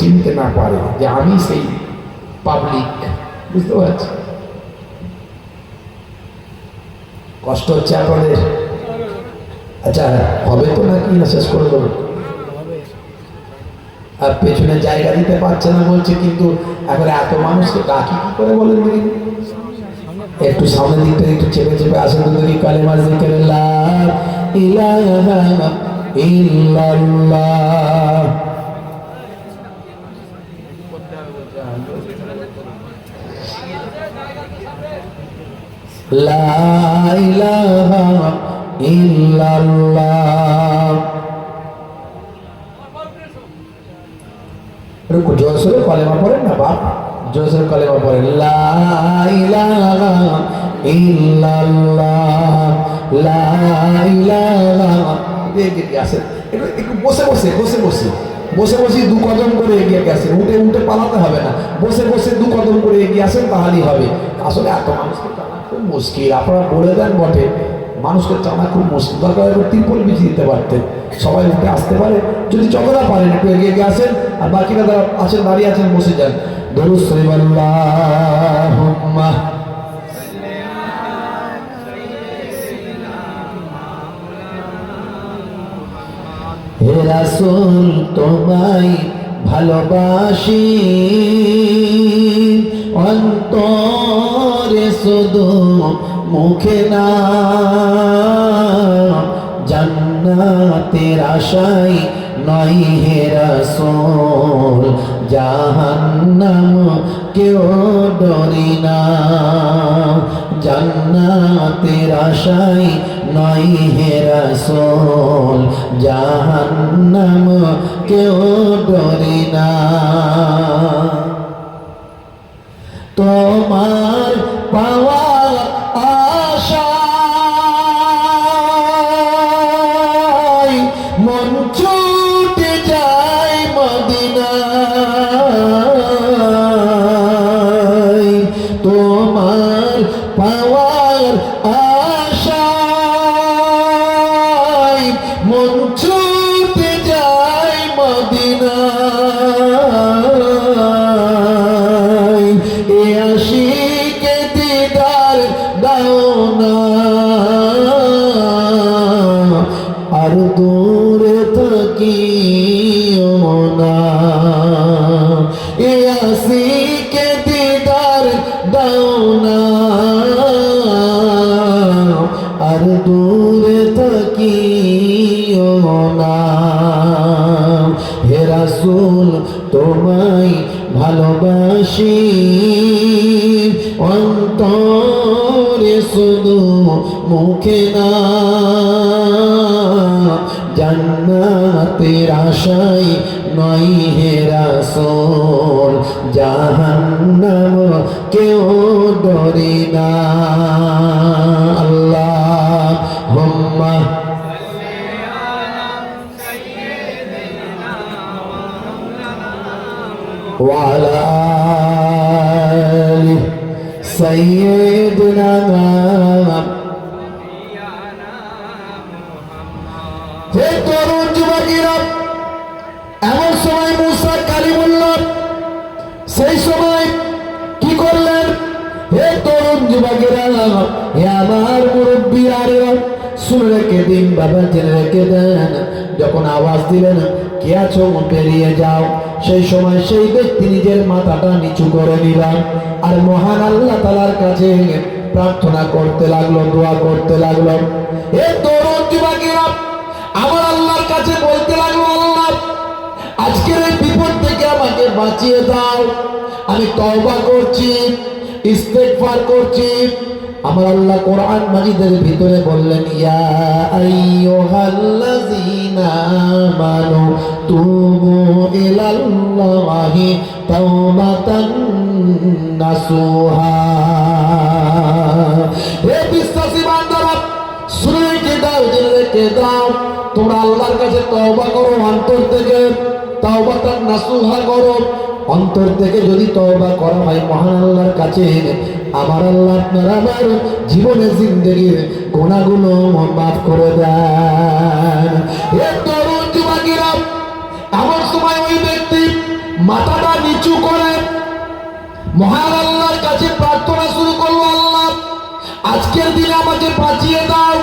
চিনতে না পারে যে আমি সেই পাবলিক বুঝতে পারছি কষ্ট হচ্ছে আপনাদের? আচ্ছা হবে তো নাকি না? শেষ করে দেবো। আর পেছনে জায়গা দিতে পারছে না বলছে, কিন্তু এখন এত মানুষকে ডাকি কি করে বলেন দেখি? একটু সামনের দিকটা একটু চেপে চেপে আসেন দেখি, কালেমার দিকে লা ইলাহা ইল্লাল্লাহ। ইলাহা ইল্লাল্লাহ। কলেমা পড়েন না, বাপ? জোরসোরে কলেমা পড়েন একটু বসে বসে বসে বসে। বসে বসে দু কদম করে এগিয়ে গেছেন উঠে উঠে পালাতে হবে না। বসে বসে দু কদম করে এগিয়ে আসেন, তাহলেই হবে। আসলে এত মানুষকে খুব মুশকিল। আপনারা বলে দেন বটে, মানুষকে টানা খুব মুশকিল। দরকার একটু ত্রিপল বিছিয়ে দিতে পারতেন। সবাই উঠে আসতে পারে। যদি যতটা পারেন, একটু এগিয়ে এগিয়ে আসেন, আর বাকিরা যারা আছেন দাঁড়িয়ে আছেন, বসে যান। দরুদ শরীফ হে রাসূল, তোমায় ভালোবাসি। অন্তরে শুধু মুখে না, জান্নাতের আশাই নয় হে রাসূল, জাহান্নাম কেউ ডরি না। জান্নাতের আশাই নয় হে রাসূল, জাহান্নাম কেউ ডরি না। তোমার পাওয়া মুখে না জান্নাতের আশাই নয় হে রাসূল জাহান্নাম কেউ ডরে না আল্লাহ হুম্মা وعلى آل سيدنا যখন আওয়াজ দিলেন, কে আছো? বেরিয়ে যাও। সেই সময় সেই ব্যক্তি নিজের মাথাটা নিচু করে নিলাম আর মহান আল্লাহ তালার কাছে প্রার্থনা করতে লাগল, দোয়া করতে লাগল। হে তরুণ আজকের এই বিপদ থেকে আমাকে বাঁচিয়ে দাও। আমি তওবা করছি, ইস্তেগফার করছি। আমার আল্লাহ কোরআন মাজিদের ভিতরে বললেন, ইয়া আইয়ুহাল্লাযীনা আমানু তুবু ইলাল্লাহি তাওবাতান নাসুহা। হে বিশ্বাসী বান্দারা শুনে রেখে দাও জেনে রেখে দাও, তোমরা আল্লাহর কাছে তওবা করো অন্তর থেকে। তওবাতান নাসুহা করো অন্তর থেকে যদি তওবা করা হয় মহান আল্লাহর কাছে, আমার আল্লাহ আপনার আমার জীবনের জিন্দগির গোনাগুলো মাফ করে দেন। এ তরুণ যুবকেরা, এমন সময় ওই ব্যক্তি মাথাটা নিচু করে মহান আল্লাহর কাছে প্রার্থনা শুরু করল, আল্লাহ, আজকের দিনে আমাকে বাঁচিয়ে দাও,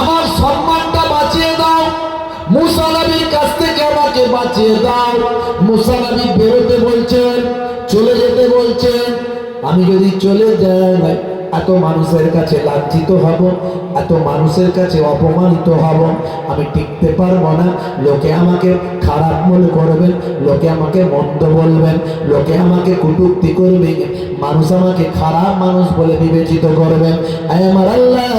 আমার সম্মানটা বাঁচিয়ে দাও। মুসা নবীর কাছ থেকে আমাকে বাঁচিয়ে দাও। মুসালাবি বেরোতে বলছেন, চলে যেতে বলছেন, আমি যদি চলে যাই, এত মানুষের কাছে লাঞ্ছিত হব। এত মানুষের কাছে অপমানিত হব, আমি টিকতে পারব না। লোকে আমাকে খারাপ মনে করবেন লোকে আমাকে মন্দ বলবেন লোকে আমাকে কুটুক্তি করবে। মানুষ আমাকে খারাপ মানুষ বলে বিবেচিত করবেন আমার আল্লাহ,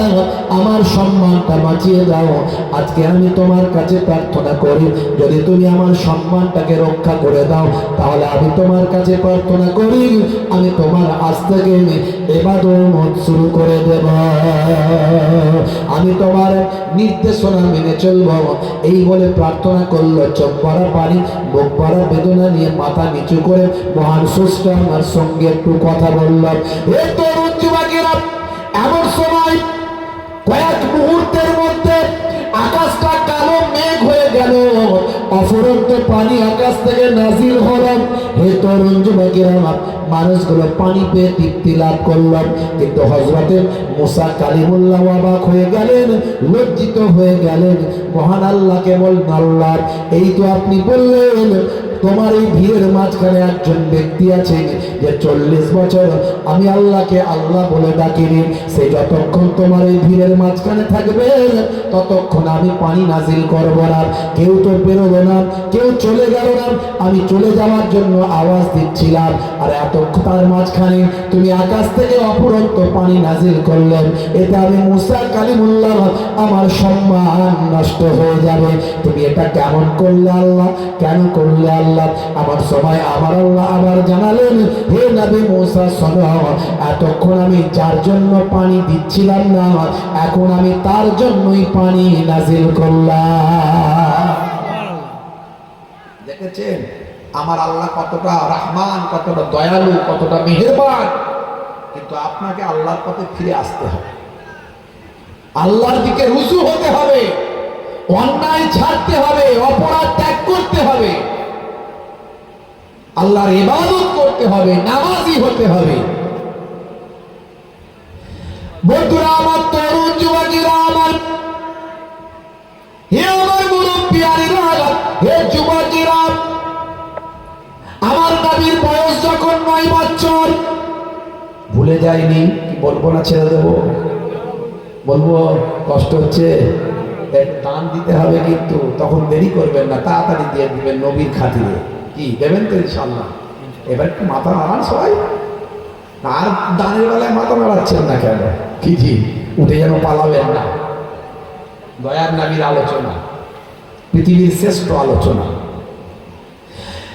আমার সম্মানটা বাঁচিয়ে দাও। আজকে আমি তোমার কাছে প্রার্থনা করি, যদি তুমি আমার সম্মানটাকে রক্ষা করে দাও, তাহলে আমি তোমার কাছে প্রার্থনা করি, আমি তোমার আজ থেকে এবাদত শুরু করে দেব। আমি তোমার নির্দেশনা মেনে চলব। এই বলে প্রার্থনা করল। চোখ পড়া পানি বুক পড়া বেদনা নিয়ে মাথা নিচু করে মহান সুস্থ আমার সঙ্গে একটু কথা যুবকেরা, এমন সময় কয়েক মুহূর্তের মধ্যে আকাশটা কালো মেঘ হয়ে গেল। অফুরন্ত পানি আকাশ থেকে নাজিল হলাম হে তরুণ যুবকেরা মানুষগুলো পানি পেয়ে তৃপ্তি লাভ করলাম। কিন্তু হজরতে মোসা কালিমুল্লাহ অবাক হয়ে গেলেন, লজ্জিত হয়ে গেলেন। মহান আল্লাহ কেবল আল্লাহ এই তো আপনি বললেন, তোমার এই ভিড়ের মাঝখানে একজন ব্যক্তি আছে যে চল্লিশ বছর আমি আল্লাহকে আল্লাহ বলে ডাকিনি। সে যতক্ষণ তোমার এই ভিড়ের মাঝখানে থাকবে, ততক্ষণ আমি পানি নাজিল করব না। কেউ তো বেরোবে না, কেউ চলে গেল না। আমি চলে যাওয়ার জন্য আওয়াজ দিচ্ছিলাম। আর এতক্ষণ মাঝখানে তুমি আকাশ থেকে অপুরন্ত পানি নাজিল করলেন এতে আমি মুসা কালিমুল্লাহ আমার সম্মান নষ্ট হয়ে যাবে। তুমি এটা কেমন করলে আল্লাহ? কেন করলে আল্লাহ? আমার সময় আমার আল্লাহ আবার জানালেন, হে নবী মুসা, শোনো, এতক্ষণ আমি যার জন্য পানি দিচ্ছিলাম না, এখন আমি তার জন্যই পানি নাজিল করলাম। দেখেছেন? আমার আল্লাহ কতটা রহমান, কতটা দয়ালু, কতটা মেহেরবান। কিন্তু আপনাকে আল্লাহর পথে ফিরে আসতে হবে। আল্লাহর দিকে রুজু হতে হবে, অন্যায় ছাড়তে হবে, অপরাধ ত্যাগ করতে হবে। আল্লাহর ইবাদত করতে হবে, নামাজি হতে হবে। বন্ধুরা, আমার তরুণ যুবকেরা, আমার হে আমার মুরব্বিয়ারেরা হে যুবকেরা দাবির বয়স যখন নয় বছর। ভুলে যায়নি বলব না ছেড়ে দেবো? বলব, কষ্ট হচ্ছে দান দিতে হবে কিন্তু, তখন দেরি করবেন না, তাড়াতাড়ি দিয়ে দিবেন নবীর খাতিরে। কি, দেবেন তো ইনশাল্লাহ এবার একটু মাথা নাড়ান সবাই? আর দানের বেলায় মাথা নাড়াচ্ছেন না কেন? কি জি, উঠে যেন পালাবেন না। দয়ার নাবির আলোচনা, পৃথিবীর শ্রেষ্ঠ আলোচনা।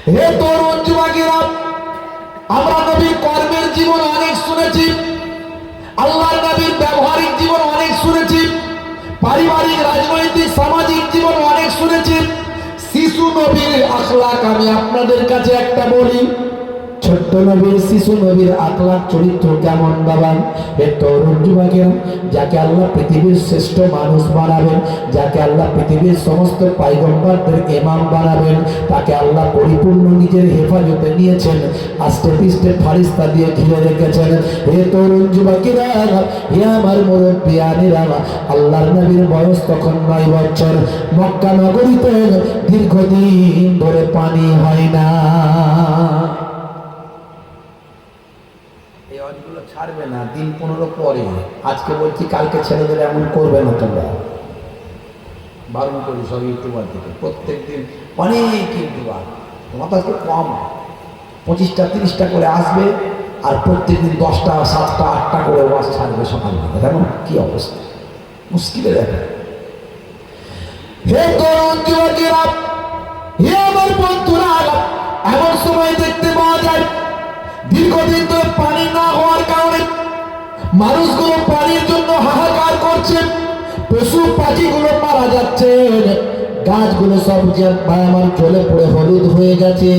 হে তরুণ যুবকেরা আমরা নবীর কর্মের জীবন অনেক শুনেছি আল্লাহ নবীর ব্যবহারিক জীবন অনেক শুনেছি, পারিবারিক, রাজনৈতিক, সামাজিক জীবন অনেক শুনেছি। শিশু নবীর আখলাক আমি আপনাদের কাছে একটা বলি ছোট্ট নবীর, শিশু নবীর আখলাক চরিত্র কেমন বাবান এ তরুণ যুবকেরা যাকে আল্লাহ পৃথিবীর শ্রেষ্ঠ মানুষ বানাবেন, যাকে আল্লাহ পৃথিবীর সমস্ত পাইগম্বরদের ইমাম বানাবেন, তাকে আল্লাহ পরিপূর্ণ নিজের হেফাজতে নিয়েছেন আস্তে পিস্তে ফারিস্তা দিয়ে ঘিরে রেখেছেন। হে তরুণ যুবকেরা, হে আমার মুরব্বিয়ানিরা আল্লাহর নবীর বয়স তখন নয় বছর। মক্কা নগরীতে দীর্ঘদিন ধরে পানি হয় না এই অজগুলো ছাড়বে না, দিন পনেরো পরে। আজকে বলছি, কালকে ছেড়ে দিলে এমন করবে না তোমরা। বারণ করি সব ইউটিউবার থেকে, প্রত্যেক দিন অনেক ইউটিউবার। তোমার তো আজকে কম। পঁচিশটা, তিরিশটা করে আসবে, আর প্রত্যেক দিন দশটা, সাতটা, আটটা করে ওয়াজ ছাড়বে সকালবেলা। দেখো কি অবস্থা। মুশকিলে দেখো হে হে আমার বন্ধুরা, এমন সময় দেখতে পাওয়া যায়, দীর্ঘদিন ধরে পানি না মানুষগুলো পানির জন্য হাহাকার করছে। পশু পাখিগুলো মারা যাচ্ছে। গাছগুলো সব যে আমার জলে পড়ে হলুদ হয়ে গেছে।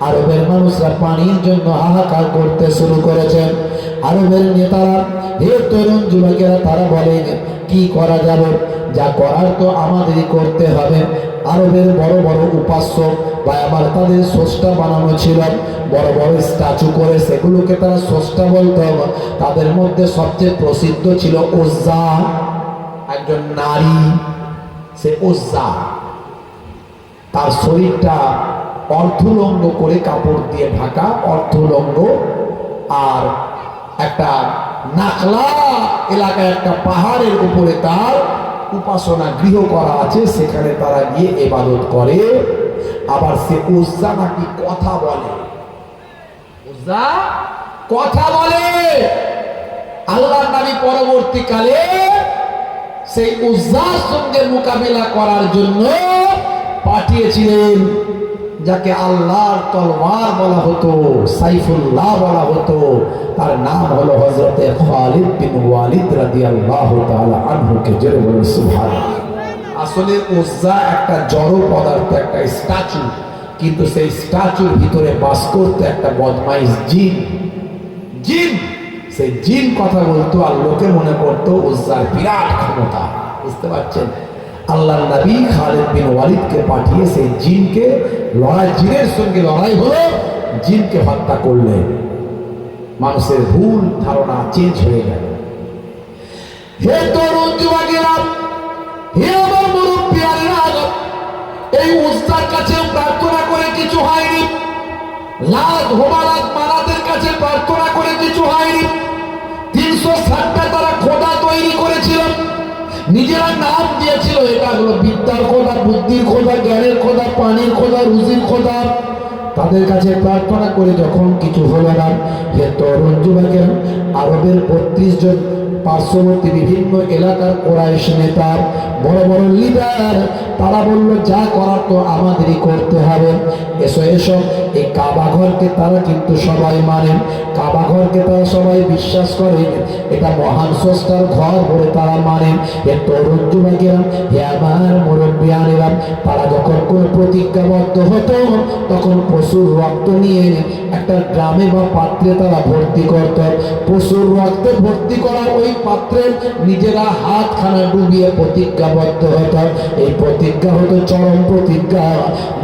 আরবের মানুষরা পানির জন্য হাহাকার করতে শুরু করেছে। আরবের নেতারা হে তরুণ যুবকেরা, তারা বলেন, কি করা যাবে? যা করার তো আমাদেরই করতে হবে। আরবের বড় বড় উপাস্য বা আবার তাদের স্রষ্টা বানানো ছিল। বড় বড় স্ট্যাচু করে সেগুলোকে তারা স্রষ্টা বলতো। তাদের মধ্যে সবচেয়ে প্রসিদ্ধ ছিল ওজ্জা। একজন নারী, সে ওজ্জা। তার শরীরটা অর্ধলঙ্গ করে কাপড় দিয়ে ঢাকা অর্ধলঙ্গ আর একটা নাকলা এলাকায় একটা পাহাড়ের উপরে তার উপাসনা গৃহ করা আছে, সেখানে তারা গিয়ে এবাদত করে। আবার সে উজ্জা নাকি কথা বলে। উজ্জা কথা বলে। আল্লাহ নবী পরবর্তীকালে সেই উজ্জার সঙ্গে মোকাবিলা করার জন্য পাঠিয়েছিলেন যাকে আল্লাহর তলওয়ার বলা হতো, সাইফুল্লাহ বলা হতো, তার নাম হলো হজরতে খালিদ বিন ওয়ালিদ রাদিয়াল্লাহু তাআলা আনহুকে জেরে বলে সুবহানাল্লাহ। আসলে উজ্জা একটা জড় পদার্থ, একটা স্ট্যাচু, কিন্তু সেই স্ট্যাচুর ভিতরে বাস করতে একটা বদমাইশ জিন। জিন! সেই জিন কথা বলতো আর লোকে মনে করতো উজ্জার বিরাট ক্ষমতা, বুঝতে পারছেন? আল্লাহ নবী খালেদ বিন ওয়ালিদকে পাঠিয়ে সেই জিনকে লড়াই, জিনের সঙ্গে লড়াই হলো, জিনকে হত্যা করলেন মানুষের ভুল ধারণা চেঞ্জ হয়ে গেল হে তরুণ যুবকেরা, হে আমার মুরব্বিয়ারা এই উস্তার কাছে প্রার্থনা করে কিছু হয়নি। লাদ হোমালাদ মালাদের কাছে প্রার্থনা করে কিছু হয়নি। তিনশো ষাটটা তারা খোদা তৈরি করেছিল। নিজেরা নাম দিয়েছিল, এটা হলো বিদ্যার খোদা, বুদ্ধির খোদা, জ্ঞানের খোদা, পানির খোদা, রুজির খোদা। তাদের কাছে প্রার্থনা করে, যখন কিছু হলো না, হে তরুণ যুবকের, আরবের বত্রিশ জন পার্শ্ববর্তী বিভিন্ন এলাকার কোরাইশ নেতা বড় বড় লিডার, তারা বলল, যা করার তো আমাদেরই করতে হবে। এসো এসো। এই কাবা ঘরকে তারা কিন্তু সবাই মানেন কাবা ঘরকে তারা সবাই বিশ্বাস করেন এটা মহান স্রষ্টার ঘর বলে তারা মানেন এ তরুণ যুবকেরা, হে আমার মুরব্বিয়ানেরা, তারা যখন কোন প্রতিজ্ঞাবদ্ধ হতো, তখন পশুর রক্ত নিয়ে একটা ড্রামে বা পাত্রে তারা ভর্তি করত। পশুর রক্তে ভর্তি করা ওই পাত্রে নিজেরা হাতখানা ডুবিয়ে প্রতিজ্ঞাবদ্ধ হতো এই প্রতিজ্ঞা হতো চরম প্রতিজ্ঞা।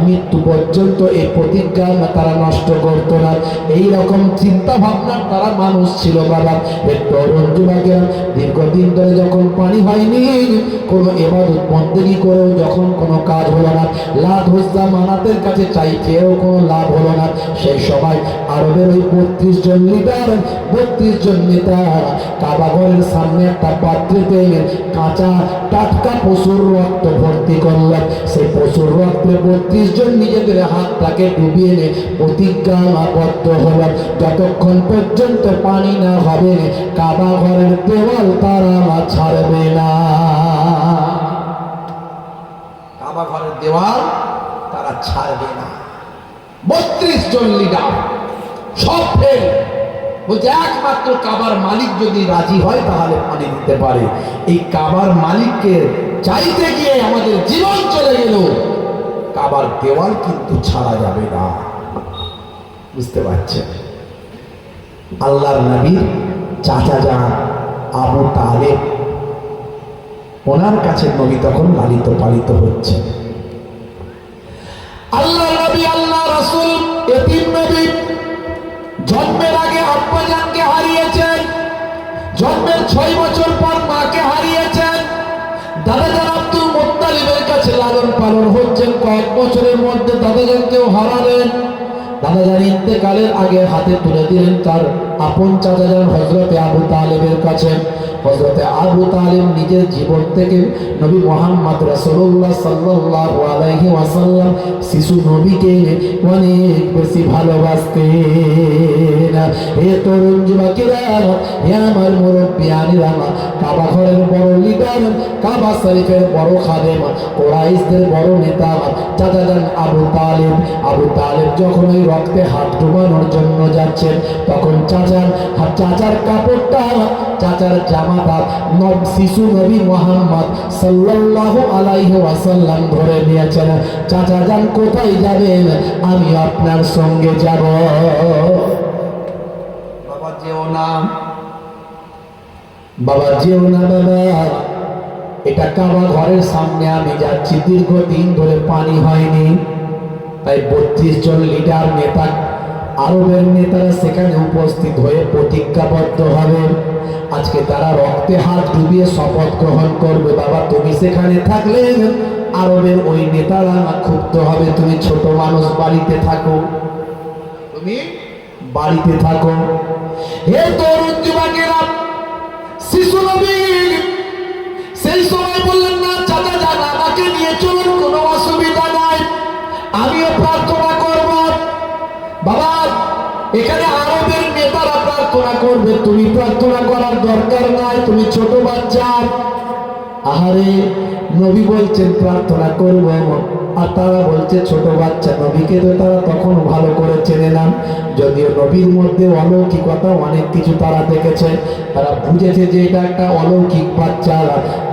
মৃত্যু পর্যন্ত এই প্রতিজ্ঞা তারা নষ্ট করত না। এই রকম চিন্তা ভাবনার তারা মানুষ ছিল বাবা। এই তরুণ যুবকেরা দীর্ঘদিন ধরে যখন পানি হয়নি, কোনো এবাদত বন্দেগি করেও যখন কোনো কাজ হলো না লাভ হোসা মানাতের কাছে চাইতেও কোনো লাভ হলো না। সেই সময় আরবের ওই বত্রিশ জন লিডার বত্রিশ জন নেতা কাবাঘরের সামনে একটা পাত্রেতে কাঁচা টাটকা পশুর রক্ত ভর্তি করলেন সেই পশুর রক্তে বত্রিশ জন নিজেদের হাতটাকে ডুবিয়ে নে প্রতিজ্ঞাবদ্ধ হলেন যতক্ষণ পর্যন্ত পানি না হবে কাবা ঘরের দেওয়াল তারা ছাড়বে না। কাবা ঘরের দেওয়াল তারা ছাড়বে না। বত্রিশ জন লিডার সব ফেল বলছে, একমাত্র কাবার মালিক যদি রাজি হয় তাহলে পানি দিতে পারে। এই কাবার মালিককে চাইতে গিয়ে আমাদের জীবন চলে গেল। কাবার দেওয়াল কিন্তু ছাড়া যাবে না। বুঝতে পারছেন? আল্লাহর নবীর চাচা যান আবু তালেব, ওনার কাছে নবী তখন লালিত পালিত হচ্ছে। আল্লাহ নবী আল্লাহ রাসূল ছয় বছর পর মাকে হারিয়েছেন। দাদাজান আব্দুল মোত্তালিবের কাছে লালন পালন হচ্ছেন। কয়েক বছরের মধ্যে দাদাজানকেও হারালেন। দাদাজান ইন্তেকালের আগে হাতে তুলে দিলেন তার আপন চাচাজান হজরতে আবু তালেবের কাছে। হজরতে আবু তালিম নিজের জীবন থেকে নবী মোহাম্মদ রাসূলুল্লাহ সাল্লাল্লাহু আলাইহি ওয়াসাল্লাম শিশু নবীকে অনেক বেশি ভালোবাসতেন। হে তরুণ যুবকেরা, হে আমার মুরব্বিয়ানিরা কাবা ঘরের বড় লিডার কাবা শরীফের বড় খাদেম, কোরাইশদের বড় নেতা চাচা যান আবু তালিব। আবু তালিব যখন ওই রক্তে হাত ডুবানোর জন্য যাচ্ছেন তখন চাচার চাচার কাপড়টা, চাচার জামাটা নব, শিশু নবী মোহাম্মদ সাল্লাল্লাহু আলাইহি ওয়াসাল্লাম ধরে নিয়েছেন চাচা যান কোথায় যাবেন? আমি আপনার সঙ্গে যাব। বাবা, যেও না। বাবা, যেও না বাবা। এটা কাবা ঘরের সামনে আমি যাচ্ছি। দীর্ঘদিন ধরে পানি হয়নি। তাই বত্রিশ জন লিডার নেতা, আরবের নেতারা সেখানে উপস্থিত হয়ে প্রতিজ্ঞাবদ্ধ হবে। আজকে তারা রক্তে হাত ডুবিয়ে শপথ গ্রহণ করবে। বাবা, তুমি সেখানে থাকলে আরবের ওই নেতারা ক্ষুব্ধ হবে। তুমি ছোট মানুষ, বাড়িতে থাকো। তুমি বাড়িতে থাকো। হে তরুণ যুবকেরা, শিশু নবী সেই সময় বললেন, না, চাচা, যান, আমাকে নিয়ে চলুন, কোনো অসুবিধা নাই। আমিও প্রার্থনা করব। বাবা, এখানে আরবের নেতারা প্রার্থনা করবে। তুমি প্রার্থনা করার দরকার নাই, তুমি ছোট বাচ্চা। আহারে, নবী বলছেন, প্রার্থনা করব আর তারা বলছে, ছোট বাচ্চা নবীকে তো তারা তখন ভালো করে চেনে না। যদিও নবীর মধ্যে অলৌকিকতা অনেক কিছু তারা দেখেছে। তারা বুঝেছে যে এটা একটা অলৌকিক বাচ্চা,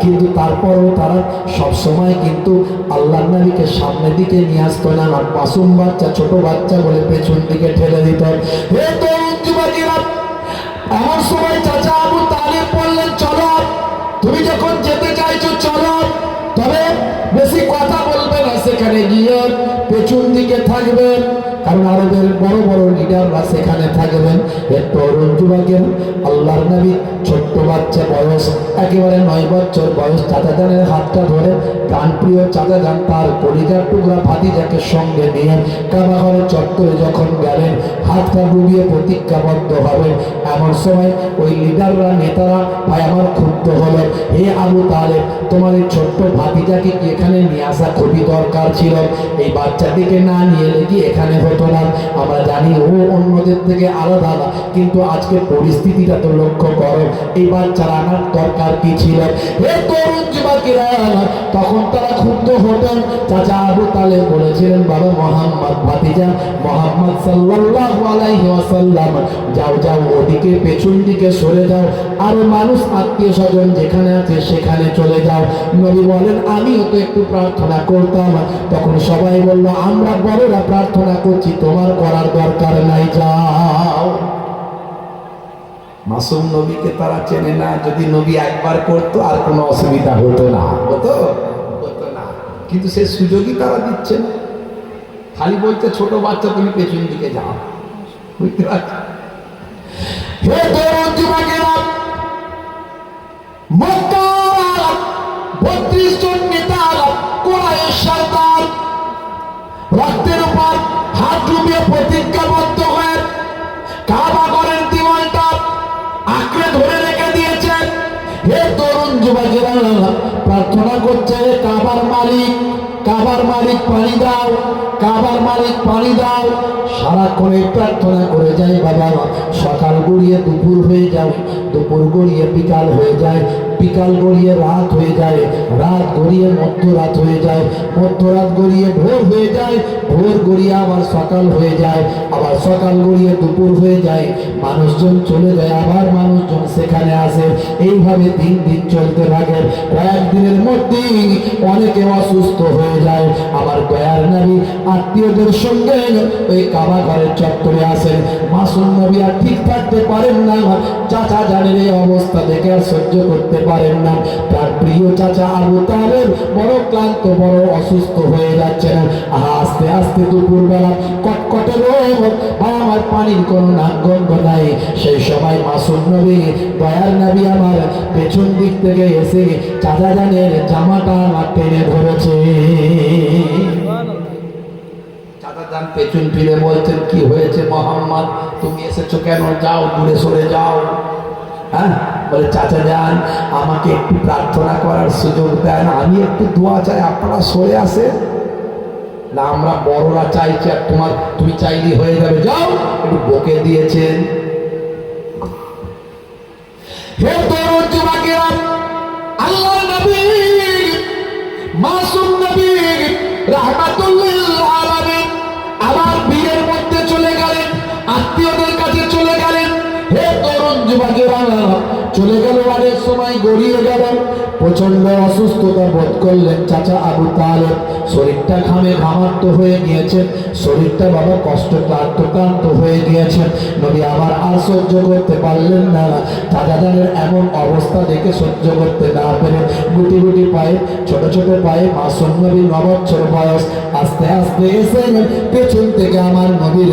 কিন্তু তারপরেও তারা সবসময় কিন্তু আল্লাহ নবীকে সামনের দিকে নিয়ে আসতো না। মাসুম বাচ্চা, ছোট বাচ্চা বলে পেছন দিকে ঠেলে দিত। এমন সময় দিকে থাকবে কারণ আরবের বড় বড় লিডাররা সেখানে থাকবেন এর তরুণ যুবকের। আল্লাহর নবী ছোট্ট বাচ্চা বয়স, একেবারে নয় বছর বয়স চাচা জানের হাতটা ধরে প্রাণ প্রিয় চাচা যান তার কলিজার টুকরা ভাতিজাকে সঙ্গে নিয়ে কাবাঘরের চত্বরে যখন গেলেন, হাতটা ডুবিয়ে প্রতিজ্ঞাবদ্ধ হবে এমন সময় ওই লিডাররা নেতারা, ভাই আমার ক্ষুব্ধ হলো হে আবু তাহলে তোমার এই ছোট্ট ভাতিজাকে এখানে নিয়ে আসা খুবই দরকার ছিল? এই বাচ্চাটিকে না নিয়ে কি এখানে হতো না আমরা জানি, ও অন্যদের থেকে আলাদা কিন্তু আজকে পরিস্থিতিটা তো লক্ষ্য করো এই বাচ্চার আনার দরকার কি ছিল? তখন তারা ক্ষুব্ধ হতেন। চাচা আবু তালে বলেছিলেন, বাবা মোহাম্মদ ভাতিজা, মোহাম্মদ সাল্লাল্লাহু আলাইহি ওয়াসাল্লাম, যাও যাও, ওদিকে পেছন দিকে সরে যাও। আর মানুষ, আত্মীয় স্বজন যেখানে আছে সেখানে চলে যাও। নবী বলেন, আমিও তো একটু প্রার্থনা করতাম। তখন সবাই বলল, আমরা বড়রা প্রার্থনা করছি তোমার করার দরকার নাই, যাও। মাসুম নবীকে তারা চেনে না, যদি নবী একবার করতো, আর কোনো অসুবিধা হতো না। হতো? হতো না। কিন্তু সে সুযোগই তারা দিচ্ছে না। খালি বলতে ছোট বাচ্চা তুমি পেছন দিকে যাও। বুঝতে পারছ? বত্রিশ জন নেতা কোরআন হাত ডুবিয়ে প্রতিজ্ঞাবদ্ধ হয়ে কাবা করেন দিওয়ালটা আঁকড়ে ধরে রেখে দিয়েছেন। হে তরুণ যুবকেরা প্রার্থনা করছে কাবার মালিক কাবার মালিক পানি দাও, কাবার মালিক পানি দাও। সারাক্ষণ প্রার্থনা করে যায়, বাবা, সকাল গড়িয়ে দুপুর হয়ে যায়, দুপুর গড়িয়ে বিকাল হয়ে যায় বিকাল গড়িয়ে রাত হয়ে যায়, রাত গড়িয়ে মধ্যরাত হয়ে যায়, মধ্যরাত গড়িয়ে ভোর হয়ে যায়, ভোর গড়িয়ে আবার সকাল হয়ে যায়, আবার সকাল গড়িয়ে দুপুর হয়ে যায়, মানুষজন চলে যায়, আবার মানুষজন সেখানে আসে। এইভাবে দিন দিন চলতে থাকে। কয়েকদিনের মধ্যেই অনেকে অসুস্থ হয়ে যায়। আবার দয়ার নবী আত্মীয়দের সঙ্গে ওই কাবা ঘরের চত্বরে আসেন। মাসুম নবী আর ঠিক থাকতে পারেন না। চাচা জানের এই অবস্থা দেখে আর সহ্য করতে পারেন না। তার প্রিয় চাচা আবু তালেব বড় ক্লান্ত, বড় অসুস্থ হয়ে যাচ্ছেন। আস্তে আস্তে দুপুরবেলা কটকটে ভাই আমার পানির কোনো নাম গন্ধ নাই। সেই সময় মাসুম নবী, দয়ার নবী আমার পেছন দিক থেকে এসে চাচা জানের জামাটা আমার টেনে ধরেছে। পেছন ফিরে বলছেন, কি হয়েছে মোহাম্মদ? তুমি এসেছ কেন? যাও, দূরে সরে যাও। হ্যাঁ? বলে, চাচা যান, আমাকে একটু প্রার্থনা করার সুযোগ দেন। আমি একটু দোয়া চাই, আপনারা সরে আসে না, আমরা বড়রা চাইছি আর তোমার, তুমি চাইলে হয়ে যাবে। যাও, একটু বকে দিয়েছেন। আল্লাহ নবী, মাসুম নবী রাহমাতুল্লিল চলে গেল অনেক সময়, গড়িয়ে গেল। প্রচণ্ড অসুস্থতা বোধ করলেন চাচা আবু তালেব। শরীরটা ঘামে ঘামাক্ত হয়ে গিয়েছে শরীরটা বাবা কষ্ট ক্লান্ত হয়ে গিয়েছে নবী আবার আর সহ্য করতে পারলেন না। দাদাদানের এমন অবস্থা দেখে সহ্য করতে না পেরে গুটি গুটি পায়ে, ছোট ছোট পায়ে মাসুম নবী নবচ্ছর বয়স। আস্তে আস্তে এসে পেছন থেকে আমার নবীর